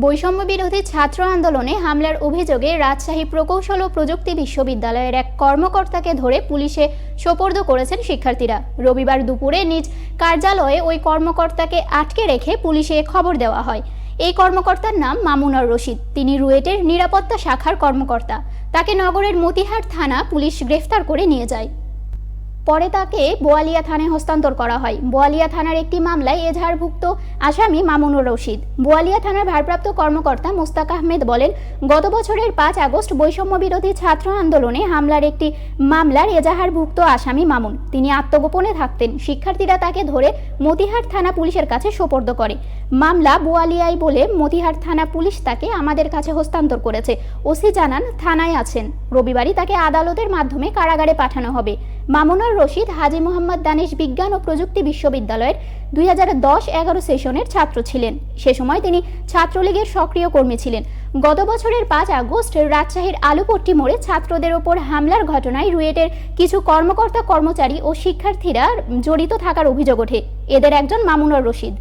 বৈষম্য বিরোধী ছাত্র আন্দোলনে হামলার অভিযোগে রাজশাহী প্রকৌশল ও প্রযুক্তি বিশ্ববিদ্যালয়ের এক কর্মকর্তাকে ধরে পুলিশে সোপর্দ করেছেন শিক্ষার্থীরা। রবিবার দুপুরে নিজ কার্যালয়ে ওই কর্মকর্তাকে আটকে রেখে পুলিশে খবর দেওয়া হয়। এই কর্মকর্তার নাম মামুনার রশিদ। তিনি রুয়েটের নিরাপত্তা শাখার কর্মকর্তা। তাকে নগরের মতিহার থানা পুলিশ গ্রেফতার করে নিয়ে যায়। পরে তাকে বোয়ালিয়া থানায় হস্তান্তর করা হয়। বোয়ালিয়া থানার একটি মামলায় এজাহারভুক্ত আসামি মামুনুর রশিদ। বোয়ালিয়া থানার ভারপ্রাপ্ত কর্মকর্তা মোস্তাক আহমেদ বলেন, গত বছরের পাঁচ আগস্ট বৈষম্য বিরোধী ছাত্র আন্দোলনে হামলার একটি মামলার এজাহারভুক্ত আসামি মামুন। তিনি আত্মগোপনে থাকতেন। শিক্ষার্থীরা তাকে ধরে মতিহার থানা পুলিশের কাছে সোপর্দ করে। মামলা বোয়ালিয়ায় বলে মতিহার থানা পুলিশ তাকে আমাদের কাছে হস্তান্তর করেছে। ওসি জানান, থানায় আছেন। রবিবারই তাকে আদালতের মাধ্যমে কারাগারে পাঠানো হবে। মামুনুর হারুনুর রশিদ হাজি মোহাম্মদ দানিশ বিজ্ঞান ও প্রযুক্তি বিশ্ববিদ্যালয়ের দুই হাজার দশ এগারো সেশনের ছাত্র ছিলেন। সে সময় তিনি ছাত্রলীগের সক্রিয় কর্মী ছিলেন। গত বছরের পাঁচ আগস্ট রাজশাহীর আলুপট্টি মোড়ে ছাত্রদের ওপর হামলার ঘটনায় রুয়েটের কিছু কর্মকর্তা, কর্মচারী ও শিক্ষার্থীরা জড়িত থাকার অভিযোগ ওঠে। এদের একজন মামুনুর রশিদ.